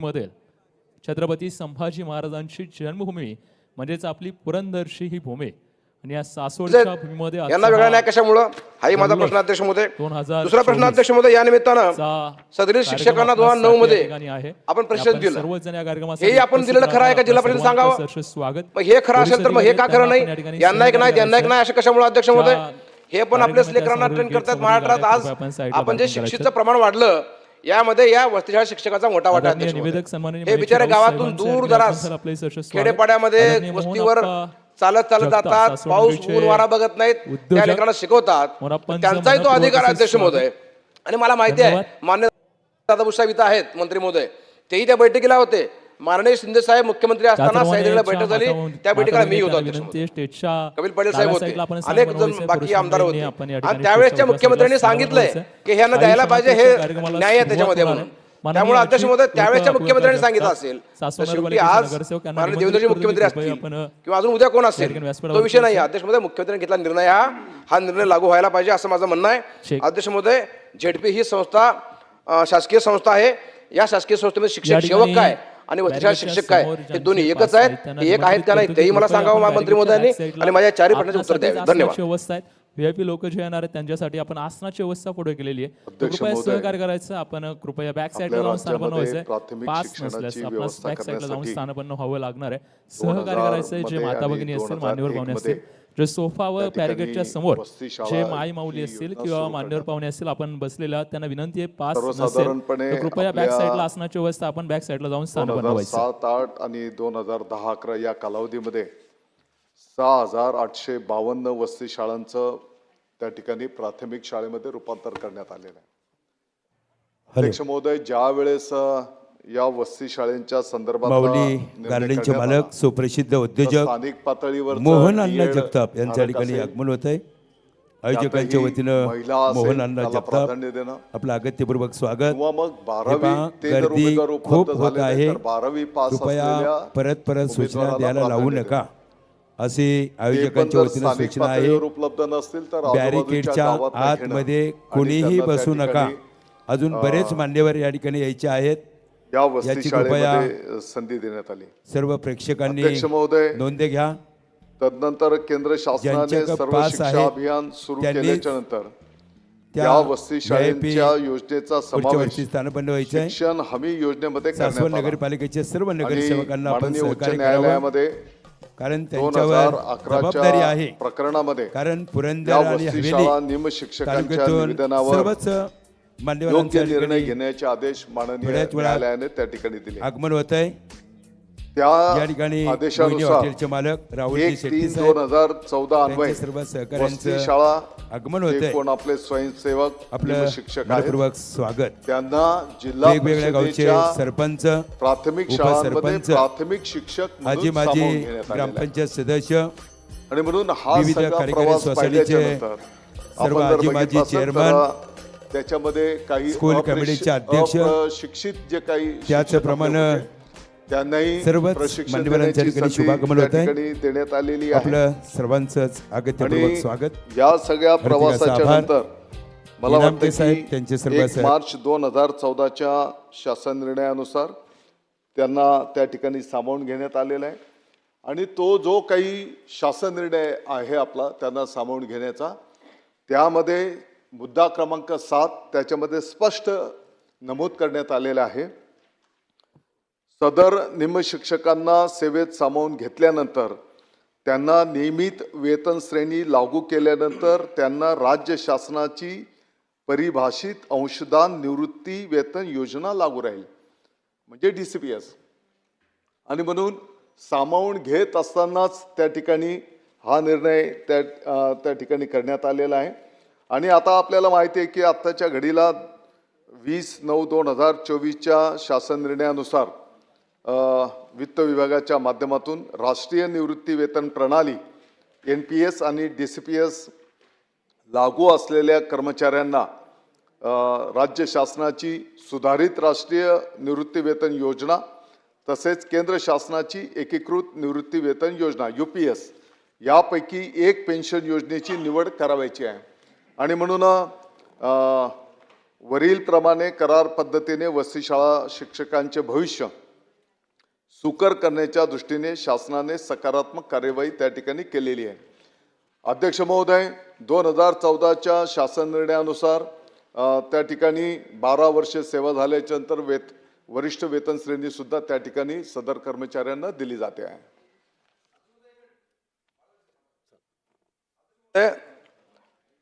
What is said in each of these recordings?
मध्ये छत्रपती संभाजी महाराजांची जन्मभूमी म्हणजेच आपली पुरंदरशी ही भूमी आणि या सासवडच्या भूमीमध्ये यांना वेगळा न्याय कशामुळं? हाही माझा प्रश्न अध्यक्ष महोदय दोन हजार दुसरा प्रश्न अध्यक्ष महोदय या निमित्तानं सदरील शिक्षकांना दोन हजार नऊ मध्ये आपण प्रशिक्षण दिलं. सर्वजण या कार्यक्रमात हेही आपण दिलेलं खरं आहे का जिल्हा परिषद सांगावं? स्वागत. मग हे खरं असेल तर मग हे का खरं नाही? यांना एक नाही त्यांना एक नाही असं कशामुळे अध्यक्ष महोदय हे पण आपल्याच लेकरांना ट्रेन करतात महाराष्ट्रात. आज आपण जे शिक्षितचं प्रमाण वाढलं यामध्ये या वस्तीशाळा शिक्षकाचा मोठा वाटा अध्यक्ष हे बिचारे गावातून दूर स्वागत. खेडेपाड्यामध्ये वस्तीवर चालत चालत जातात पाऊस ऊन वारा बघत नाहीत त्या लेकरांना शिकवतात. त्यांचाही तो अधिकार अध्यक्ष महोदय. आणि मला माहिती आहे मान्य दादा इथं आहेत मंत्री महोदय. तेही त्या बैठकीला होते. माननीय शिंदे साहेब मुख्यमंत्री असताना याच्या बैठक झाली. त्या बैठकीला मी होतो कपिल पाटील साहेब होते. अनेक जण बाकी आमदार होते. आणि त्यावेळेसच्या मुख्यमंत्र्यांनी सांगितलंय. की ह्यांना द्यायला पाहिजे हे न्याय आहे त्याच्यामध्ये म्हणून. त्यामुळे अध्यक्ष महोदय त्यावेळेसच्या लोकं मुख्यमंत्र्यांनी सांगितलं असेल. तर शेवटी आज माननीय देवेंद्रजी मुख्यमंत्री. असतील किंवा अजून उद्या कोण असेल? तो विषय नाही अध्यक्ष महोदय मुख्यमंत्र्यांनी घेतला निर्णय हा. हा निर्णय लागू व्हायला पाहिजे असं माझं म्हणणं आहे. अध्यक्ष महोदय झेडपी ही संस्था शासकीय संस्था आहे. या शासकीय संस्थेमध्ये शिक्षक सेवक काय आणि बॅरिकेडच्या शिक्षक काय? हे दोन्ही एकच आहेत. एक आहेत का नाही तेही मला. सांगावं मंत्री महोदयांनी आणि माझ्या चारही प्रश्नाचे उत्तर द्यावे. धन्यवाद. व्हीआयपी लोक जे येणार आहेत त्यांच्यासाठी आपण आसनाची व्यवस्था पुढे केलेली आहे. कृपया सहकार्य करायचं. आपण कृपया बॅक साईडला जाऊन स्थान राज्यामध्ये बनवायचं प्राथमिक पास नसल्यास व्यवस्था बॅक साईडला जाऊन स्थानपन्न व्हावं लागणार आहे. सहकार्य 2000 करायचं जे माता भगिनी असतील 2001 मान्यवर पाहुणे असतील जे सोफा व पॅरिकेटच्या समोर जे माई माऊली असतील किंवा मान्यवर पाहुणे असतील आपण बसलेले त्यांना विनंती आहे पास नसेल. तर कृपया बॅक साईडला आसनाची व्यवस्था आपण बॅक साईडला जाऊन स्थान बनवायचं सात आठ आणि दोन हजार दहा अकरा या कालावधीमध्ये सहा हजार आठशे बावन्न वसती शाळांचं त्या ठिकाणी प्राथमिक शाळेमध्ये रूपांतर करण्यात आलेलं आहे. अध्यक्ष महोदय ज्या वेळेस या वसती शाळेंच्या संदर्भात माऊली गार्डनचे मालक सुप्रसिद्ध उद्योजक स्थानिक पातळीवर मोहन अण्णा जगताप यांच्या ठिकाणी आगमन होत आहे आयोजकांच्या वतीनं मोहन अण्णा जगताप. आपलं अगत्यपूर्वक स्वागत. मग बारावी गर्दी खूप होत आहे. कृपया परत परत सूचना द्यायला लावू नका. पण आयोजकांच्या वतीनं सूचना आहे. उपलब्ध नसतील तर बॅरिकेडच्या आतमध्ये कोणीही बसू नका. अजून बरेच मान्यवर या ठिकाणी यायचे आहेत. याची कृपया संधी देण्यात आली. सर्व प्रेक्षकांनी नोंद घ्या. तदनंतर केंद्र शासनाने सर्व शिक्षा अभियान सुरू केल्याच्यानंतर त्या या वसती शाळेच्या योजनेचा समावेश शिक्षण हमी योजनेमध्ये नगरपालिकेच्या सर्व नगरसेवकांना उच्च न्यायालयामध्ये कारण त्यांच्यावर जबाबदारी आहे. प्रकरणामध्ये कारण पुरंदर आणि वसती हवेली शाळा निम शिक्षकांच्या तालुक्यातून निवेदनावर सर्वच योग्य मान्यवरांच्या निर्णय घेण्याचे आदेश माननीय न्यायालयाने त्या ठिकाणी दिले. आगमन होत आहे त्या ठिकाणी हॉटेलचे मालक साहेब दोन हजार चौदा अन्वये सर्व वसती सहकाऱ्यांचं शाळा आगमन जे होतंय कोण आपले स्वयंसेवक आपलं शिक्षक स्वागत त्यांना जिल्हा वेगवेगळ्या गावचे सरपंच प्राथमिक शाळांमध्ये उपसरपंच, प्राथमिक शिक्षक सामावून माजी. ग्रामपंचायत सदस्य आणि म्हणून हा विविध कार्यकारी सोसायटीचे सर्व आजी माजी चेअरमन, त्याच्यामध्ये काही स्कूल कमिटीचे अध्यक्ष, अप्रशिक्षित जे काही त्याचप्रमाणे होते, त्यांनाही सर्वच प्रशिक्षण देण्याची शुभागमन होत आहे. देण्यात आलेली आहे आपलं सर्वांचंच अगत्यपूर्वक स्वागत या सगळ्या प्रवासाच्या. नंतर मला वाटतं साहेब, की त्यांचे सर्व. मार्च दोन हजार चौदाच्या शासन निर्णयानुसार त्यांना त्या ठिकाणी सामावून घेण्यात आलेला आहे आणि तो जो काही शासन निर्णय आहे आपला त्यांना सामावून घेण्याचा त्यामध्ये मुद्दा क्रमांक सात त्याच्यामध्ये स्पष्ट नमूद करण्यात आलेला आहे सदर निमशिक्षकांना सेवेत सामावून घेतल्यानंतर त्यांना नियमित वेतन श्रेणी लागू केल्यानंतर त्यांना राज्य शासनाची परिभाषित अंशदान निवृत्ती वेतन योजना लागू राहील. म्हणजे डी सी पी एस आणि म्हणून सामावून घेत असतानाच त्या ठिकाणी हा निर्णय त्या त्या ठिकाणी करण्यात आलेला आहे. आणि आता आपल्याला माहिती आहे की आत्ताच्या घडीला वीस नऊ दोन हजार चोवीसच्या शासन निर्णयानुसार वित्त विभागाच्या माध्यमातून राष्ट्रीय निवृत्ती वेतन प्रणाली एन पी एस आणि डी सी पी एस लागू असलेल्या कर्मचाऱ्यांना राज्य शासनाची सुधारित राष्ट्रीय निवृत्ती वेतन योजना तसेच केंद्र शासनाची एकीकृत निवृत्ती वेतन योजना यू पी एस यापैकी एक पेन्शन योजनेची निवड करावायची आहे. आणि म्हणून वरीलप्रमाणे करार पद्धतीने वसतिशाळा शिक्षकांचे भविष्य सुकर करण्याच्या दृष्टीने शासनाने सकारात्मक कार्यवाही त्या ठिकाणी केलेली आहे. अध्यक्ष महोदय दोन हजार चौदाच्या शासन निर्णयानुसार त्या ठिकाणी बारा वर्षे सेवा झाल्याच्यानंतर वेत वरिष्ठ वेतन श्रेणीसुद्धा त्या ठिकाणी सदर कर्मचाऱ्यांना दिली जाते आहे. ते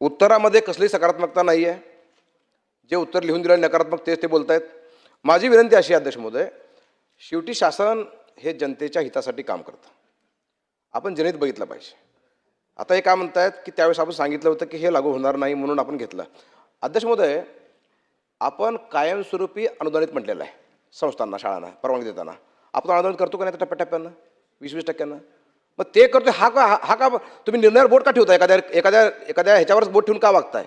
उत्तरामध्ये कसली सकारात्मकता नाही आहे जे उत्तर लिहून दिलं नकारात्मक तेच ते बोलत आहेत माझी विनंती अशी आहे, अध्यक्ष महोदय शेवटी शासन हे जनतेच्या हितासाठी काम करतं. आपण जनहित बघितलं पाहिजे. आता हे काय म्हणतायत की त्यावेळेस आपण सांगितलं होतं की हे लागू होणार नाही म्हणून आपण घेतलं. अध्यक्ष महोदय आपण कायमस्वरूपी अनुदानित म्हटलेलं आहे संस्थांना शाळांना परवानगी देताना. आपण अनुदानित करतो का नाही त्या टप्प्याटप्प्यानं? वीस वीस टक्क्यानं? मग ते करतो हा का हा- हा का तुम्ही निर्णयावर बोट का ठेवता एखाद्या एखाद्या एखाद्या ह्याच्यावरच बोट ठेवून का वागताय?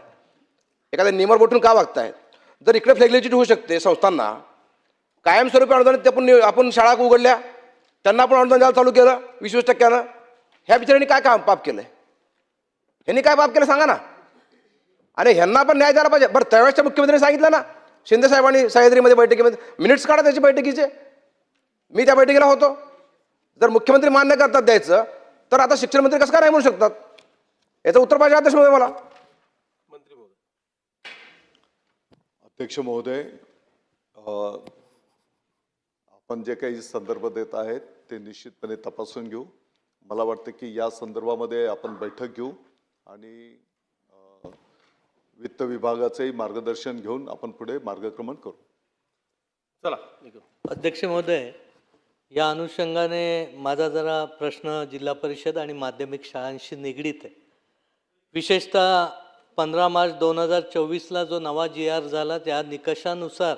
एखाद्या नियमावर बोट ठेवून का वागताय? जर इकडे फ्लेक्सिबिलिटी होऊ शकते संस्थांना कायमस्वरूपी अनुदान ते आपण आपण शाळा उघडल्या. त्यांना पण अनुदान द्यायला चालू केलं वीस वीस टक्क्यानं. ह्या बिचाऱ्यांनी काय काम पाप केलं ह्यांनी काय पाप केलं सांगा ना. आणि ह्यांना पण न्याय द्यायला पाहिजे. बरं त्यावेळेसच्या मुख्यमंत्र्यांनी सांगितलं ना. शिंदे साहेबांनी सह्याद्रीमध्ये बैठकीमध्ये मिनिट्स काढा त्याची बैठकीचे. मी त्या बैठकीला होतो. जर मुख्यमंत्री मान्य करतात द्यायचं तर आता शिक्षण मंत्री कसं काय नाही म्हणू शकतात? याचं उत्तर पाहिजे अध्यक्ष महोदय मला. अध्यक्ष महोदय आपण जे काही संदर्भ देत आहेत ते निश्चितपणे तपासून घेऊ. मला वाटतं की या संदर्भामध्ये आपण बैठक घेऊ आणि वित्त विभागाचंही मार्गदर्शन घेऊन आपण पुढे मार्गक्रमण करू. अध्यक्ष महोदय या अनुषंगाने माझा जरा प्रश्न जिल्हा परिषद आणि माध्यमिक शाळांशी निगडीत आहे. विशेषतः पंधरा मार्च दोन हजार चोवीसला जो नवा जी आर झाला त्या निकषानुसार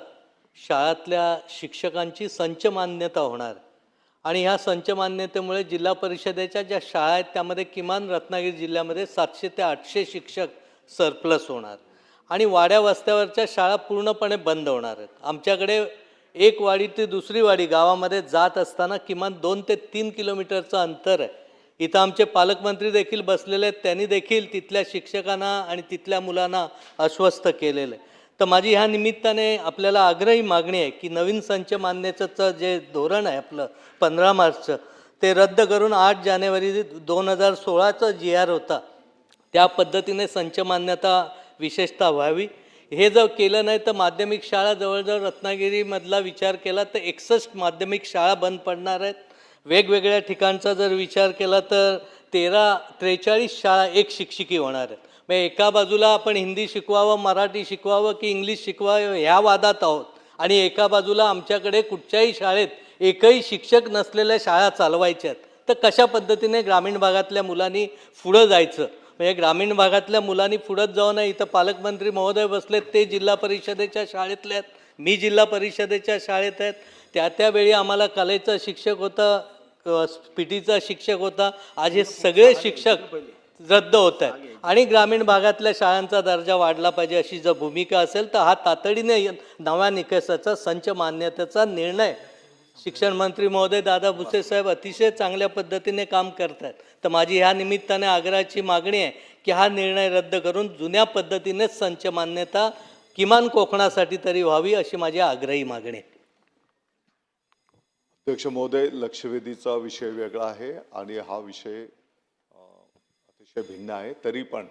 शाळातल्या शिक्षकांची संच मान्यता होणार. आणि ह्या संच मान्यतेमुळे जिल्हा परिषदेच्या ज्या शाळा आहेत त्यामध्ये किमान रत्नागिरी जिल्ह्यामध्ये सातशे ते आठशे शिक्षक सरप्लस होणार. आणि वाड्या वस्त्यावरच्या शाळा पूर्णपणे बंद होणार आहेत. आमच्याकडे एक वाडी ते दुसरी वाडी गावामध्ये जात असताना किमान दोन ते तीन किलोमीटरचं अंतर आहे. इथं आमचे पालकमंत्री देखील बसलेले आहेत. त्यांनी देखील तिथल्या शिक्षकांना आणि तिथल्या मुलांना अस्वस्थ केलेलं आहे. तर माझी ह्या निमित्ताने आपल्याला आग्रही मागणी आहे की नवीन संच मान्यतेचं जे धोरण आहे आपलं पंधरा मार्चचं ते रद्द करून आठ जानेवारी दोन हजार सोळाचा जी आर होता. त्या पद्धतीने संच मान्यता विशेषतः व्हावी. हे जर केलं नाही तर माध्यमिक शाळा जवळजवळ रत्नागिरीमधला विचार केला तर एकसष्ट माध्यमिक शाळा बंद पडणार आहेत. वेगवेगळ्या ठिकाणचा जर विचार केला तर तेरा त्रेचाळीस शाळा एक शिक्षिकी होणार आहेत. मग एका बाजूला आपण हिंदी शिकवावं मराठी शिकवावं की इंग्लिश शिकवावं ह्या वादात आहोत. आणि एका बाजूला आमच्याकडे कुठच्याही शाळेत एकही शिक्षक नसलेल्या शाळा चालवायच्या आहेत तर कशा पद्धतीने ग्रामीण भागातल्या मुलांनी पुढं जायचं? म्हणजे ग्रामीण भागातल्या मुलांनी पुढत जाऊ नये इथं पालकमंत्री महोदय बसलेत ते जिल्हा परिषदेच्या शाळेतले आहेत मी जिल्हा परिषदेच्या शाळेत आहेत. त्या त्यावेळी आम्हाला कलेचा शिक्षक होता पी टीचा शिक्षक होता. आज हे सगळे शिक्षक रद्द होत आहेत आणि ग्रामीण भागातल्या शाळांचा दर्जा वाढला पाहिजे अशी जर भूमिका असेल तर हा तातडीने नव्या निकषाचा संच मान्यतेचा निर्णय शिक्षण मंत्री महोदय दादा भुसे साहेब अतिशय चांगल्या पद्धतीने काम करत आहेत तर माझी ह्या निमित्ताने आग्रहाची मागणी आहे की हा निर्णय रद्द करून जुन्या पद्धतीनेच संच मान्यता किमान कोकणासाठी तरी व्हावी अशी माझी आग्रही मागणी आहे. अध्यक्ष महोदय लक्षवेधीचा विषय वेगळा आहे आणि हा विषय अतिशय भिन्न आहे. तरी पण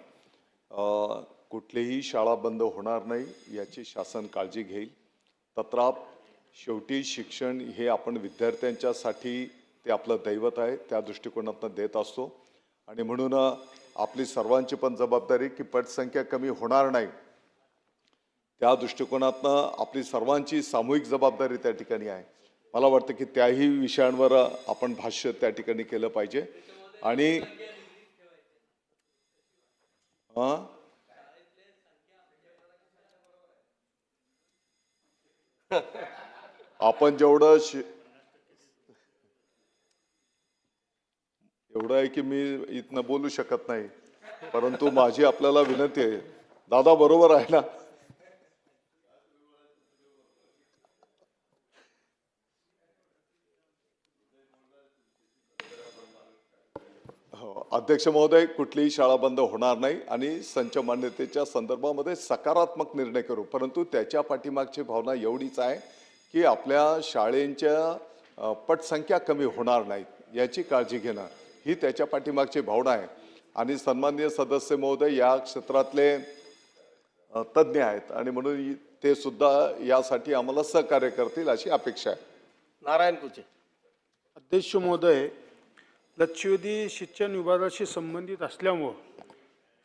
कुठलीही शाळा बंद होणार नाही याची शासन काळजी घेईल. तत्राप शेवटी शिक्षण हे आपण विद्यार्थ्यांच्यासाठी ते आपलं दैवत आहे त्या दृष्टिकोनातून देत असतो. आणि म्हणून आपली सर्वांची पण जबाबदारी की पटसंख्या कमी होणार नाही. त्या दृष्टिकोनातनं आपली सर्वांची सामूहिक जबाबदारी त्या ठिकाणी आहे. मला वाटतं की त्याही विषयांवर आपण भाष्य त्या ठिकाणी केलं पाहिजे. आणि आपण जेवढं एवढं आहे की मी इथनं बोलू शकत नाही परंतु माझी आपल्याला विनंती आहे. दादा बरोबर आहे ना हो अध्यक्ष महोदय कुठलीही शाळा बंद होणार नाही आणि संच मान्यतेच्या संदर्भामध्ये सकारात्मक निर्णय करू. परंतु त्याच्या पाठीमागची भावना एवढीच आहे की आपल्या शाळेंच्या पटसंख्या कमी होणार नाहीत याची काळजी घेणं ही त्याच्या पाठीमागची भावना आहे. आणि सन्माननीय सदस्य महोदय या क्षेत्रातले तज्ज्ञ आहेत आणि म्हणून ते सुद्धा यासाठी आम्हाला सहकार्य करतील अशी अपेक्षा आहे. नारायण कुचे. अध्यक्ष महोदय लक्षवेधी शिक्षण विभागाशी संबंधित असल्यामुळं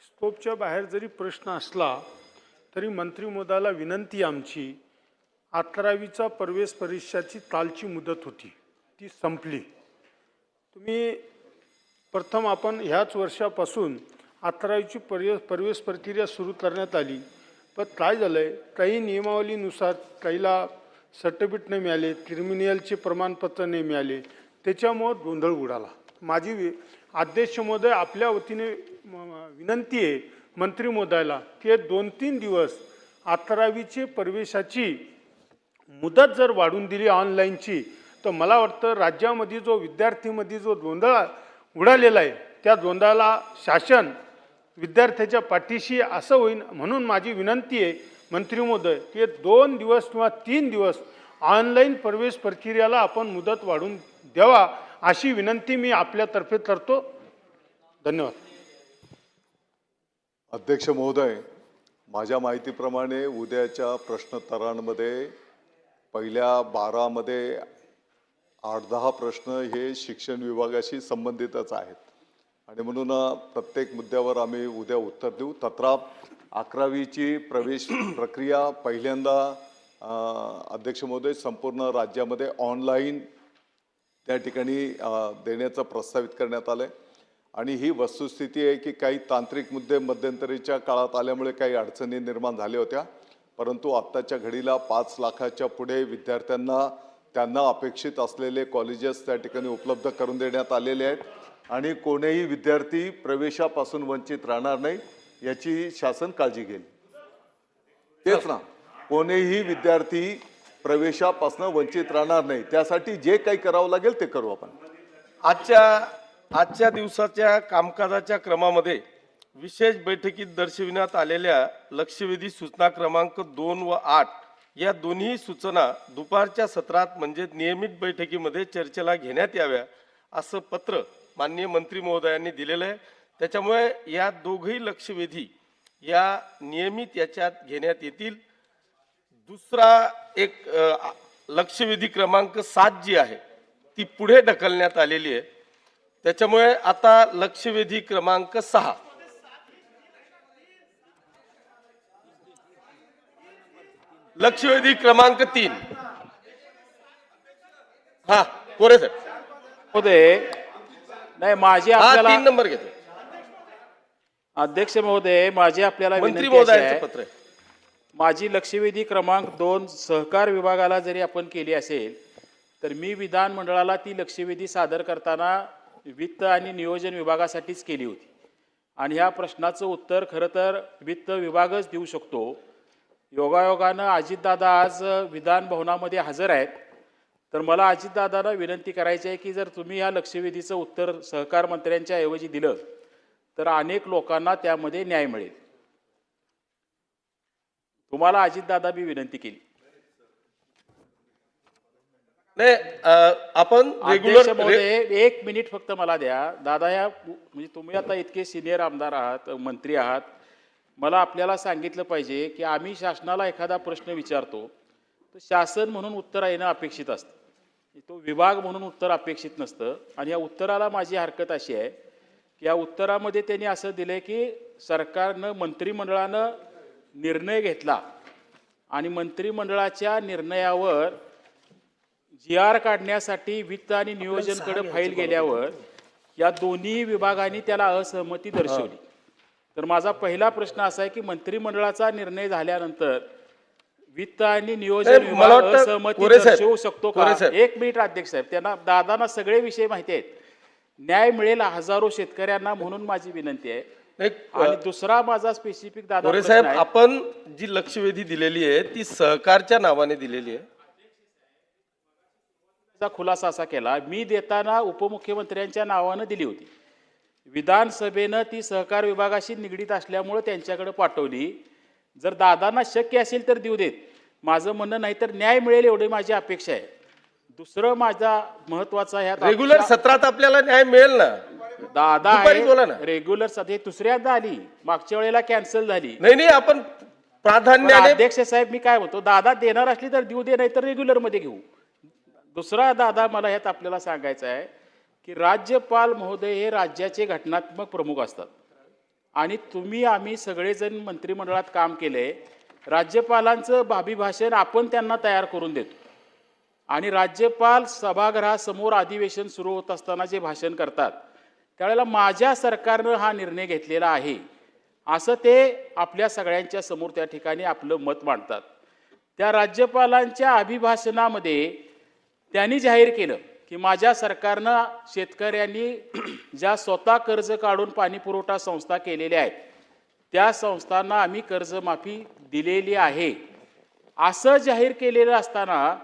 स्कोपच्या बाहेर जरी प्रश्न असला तरी मंत्रिमोदाला विनंती आमची अकरावीचा प्रवेश परीक्षाची कालची मुदत होती. ती संपली. तुम्ही प्रथम आपण ह्याच वर्षापासून अकरावीची प्रवेश प्रवेश प्रक्रिया सुरू करण्यात आली. पण काय झालं आहे काही नियमावलीनुसार काहीला सर्टिफिकेट नाही मिळाले क्रिमिनलचे प्रमाणपत्र नाही मिळाले. त्याच्यामुळं गोंधळ उडाला. माझी वि अध्यक्ष महोदय आपल्या वतीने विनंती आहे मंत्री महोदयाला की दोन तीन दिवस अकरावीचे प्रवेशाची मुदत जर वाढून दिली ऑनलाईनची तर मला वाटतं राज्यामध्ये जो विद्यार्थीमध्ये जो गोंधळ उडालेला आहे त्या गोंधळाला शासन विद्यार्थ्याच्या पाठीशी असं होईल म्हणून माझी विनंती आहे मंत्री महोदय की दोन दिवस किंवा तीन दिवस ऑनलाईन प्रवेश प्रक्रियेला आपण मुदत वाढून द्यावा. अशी विनंती मी आपल्यातर्फे करतो. धन्यवाद. अध्यक्ष महोदय माझ्या माहितीप्रमाणे उद्याच्या प्रश्नोत्तरांमध्ये पहिल्या बारामध्ये आठ दहा प्रश्न हे शिक्षण विभागाशी संबंधितच आहेत. आणि म्हणून प्रत्येक मुद्द्यावर आम्ही उद्या उत्तर देऊ. तत्रा अकरावीची प्रवेश प्रक्रिया पहिल्यांदा अध्यक्ष महोदय संपूर्ण राज्यामध्ये ऑनलाईन त्या ठिकाणी देण्याचं प्रस्तावित करण्यात आलं आहे आणि ही वस्तुस्थिती आहे की काही तांत्रिक मुद्दे मध्यंतरीच्या काळात आल्यामुळे काही अडचणी निर्माण झाल्या होत्या. परंतु आत्ताच्या घडीला पाच लाखाच्या पुढे विद्यार्थ्यांना त्यांना अपेक्षित असलेले कॉलेजेस त्या ठिकाणी उपलब्ध करून देण्यात आलेले आहेत. आणि कोणीही विद्यार्थी प्रवेशापासून वंचित राहणार नाही याची शासन काळजी घेईल. तेच ना कोणीही विद्यार्थी प्रवेशापासून वंचित राहणार नाही. त्यासाठी जे काही करावं लागेल ते करू आपण. आजच्या आजच्या दिवसाच्या कामकाजाच्या क्रमामध्ये विशेष बैठकीत दर्शविण्यात आलेल्या लक्षवेधी सूचना क्रमांक दोन व आठ या दोन्ही सूचना दुपारच्या सत्रात म्हणजे नियमित बैठकीमध्ये चर्चेला घेण्यात याव्या असं पत्र माननीय मंत्री महोदयांनी दिलेलं आहे. त्याच्यामुळे या दोघही लक्षवेधी या नियमित याच्यात घेण्यात येतील. दुसरा एक लक्षवेधी क्रमांक सात जी आहे ती पुढे ढकलण्यात आलेली आहे. त्याच्यामुळे आता लक्षवेधी क्रमांक सहा. लक्षवेधी क्रमांक तीन. हा कोरे सर महोदय नाही माझी आपल्याला तीन नंबर घेतो अध्यक्ष महोदय माझी आपल्याला मंत्री महोदयांचं पत्र आहे. माझी लक्षवेधी क्रमांक दोन सहकार विभागाला जरी आपण केली असेल तर मी विधानमंडळाला ती लक्षवेधी सादर करताना वित्त आणि नियोजन विभागासाठीच केली होती. आणि ह्या प्रश्नाचं उत्तर खरं तर वित्त विभागच देऊ शकतो. योगायोगानं अजितदादा आज विधान भवनामध्ये हजर आहेत. तर मला अजितदादांना विनंती करायची आहे की जर तुम्ही या लक्षवेधीचं उत्तर सहकार मंत्र्यांच्या ऐवजी दिलं तर अनेक लोकांना त्यामध्ये न्याय मिळेल. तुम्हाला अजितदादा मी विनंती केली. नाही आपण रेग्युलर एक मिनिट फक्त मला द्या. दादा या म्हणजे तुम्ही आता इतके सिनियर आमदार आहात मंत्री आहात. मला आपल्याला सांगितलं पाहिजे की आम्ही शासनाला एखादा प्रश्न विचारतो तर शासन म्हणून उत्तर येणं अपेक्षित असतं. तो विभाग म्हणून उत्तर अपेक्षित नसतं. आणि या उत्तराला माझी हरकत अशी आहे की या उत्तरामध्ये त्यांनी असं दिलं की सरकारनं मंत्रिमंडळानं निर्णय घेतला. आणि मंत्रिमंडळाच्या निर्णयावर जी आर काढण्यासाठी वित्त आणि नियोजनकडे फाईल गेल्यावर या दोन्ही विभागांनी त्याला असहमती दर्शवली. तर माझा पहिला प्रश्न असा आहे की मंत्रिमंडळाचा निर्णय झाल्यानंतर वित्त आणि नियोजन विभाग असहमती दर्शवू शकतो का. एक मिनिट अध्यक्ष साहेब त्यांना दादांना सगळे विषय माहिती आहेत. न्याय मिळेल हजारो शेतकऱ्यांना म्हणून माझी विनंती आहे. आणि दुसरा माझा स्पेसिफिक दादा साहेब. आपण जी लक्षवेधी दिलेली आहे ती सहकारच्या नावाने दिलेली आहे. खुलासा असा केला मी देताना उपमुख्यमंत्र्यांच्या नावानं दिली होती. विधानसभेनं ती सहकार विभागाशी निगडीत असल्यामुळं त्यांच्याकडे पाठवली. जर दादांना शक्य असेल तर देऊ देत. माझं म्हणणं नाही तर न्याय मिळेल एवढी माझी अपेक्षा आहे. दुसरं माझा महत्त्वाचा ह्यात रेग्युलर सत्रात आपल्याला न्याय मिळेल ना? दादा दुपारी बोला ना. रेग्युलर सध्या दुसऱ्यांदा आली. मागच्या वेळेला कॅन्सल झाली. नाही नाही आपण पण प्राधान्याने अध्यक्ष साहेब मी काय म्हणतो दादा देणार असली तर देऊ दे नाही तर रेग्युलरमध्ये घेऊ. दुसरा दादा मला ह्यात आपल्याला सांगायचं आहे की राज्यपाल महोदय हे राज्याचे घटनात्मक प्रमुख असतात. आणि तुम्ही आम्ही सगळेजण मंत्रिमंडळात काम केले. राज्यपालांचं भावी भाषण आपण त्यांना तयार करून देतो. आणि राज्यपाल सभागृहासमोर अधिवेशन सुरू होत असताना जे भाषण करतात त्यावेळेला माझ्या सरकारनं हा निर्णय घेतलेला आहे. असं ते आपल्या सगळ्यांच्या समोर त्या ठिकाणी आपलं मत मांडतात. त्या राज्यपालांच्या अभिभाषणामध्ये त्यांनी जाहीर केलं की माझ्या सरकारनं शेतकऱ्यांनी ज्या स्वतः कर्ज काढून पाणी पुरवठा संस्था केलेल्या आहेत त्या संस्थांना आम्ही कर्जमाफी दिलेली आहे. असं जाहीर केलेलं असताना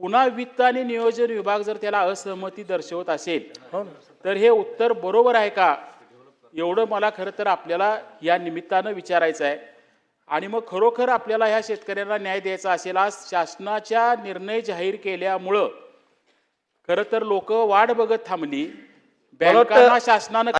पुन्हा वित्त आणि नियोजन विभाग जर त्याला असहमती दर्शवत असेल तर हे उत्तर बरोबर आहे का? एवढं मला खरं तर आपल्याला या निमित्तानं विचारायचं आहे. आणि मग खरोखर आपल्याला ह्या शेतकऱ्यांना न्याय द्यायचा असेल आज शासनाच्या निर्णय जाहीर केल्यामुळं खरं तर लोक वाट बघत थांबली. बँकांना शासनानं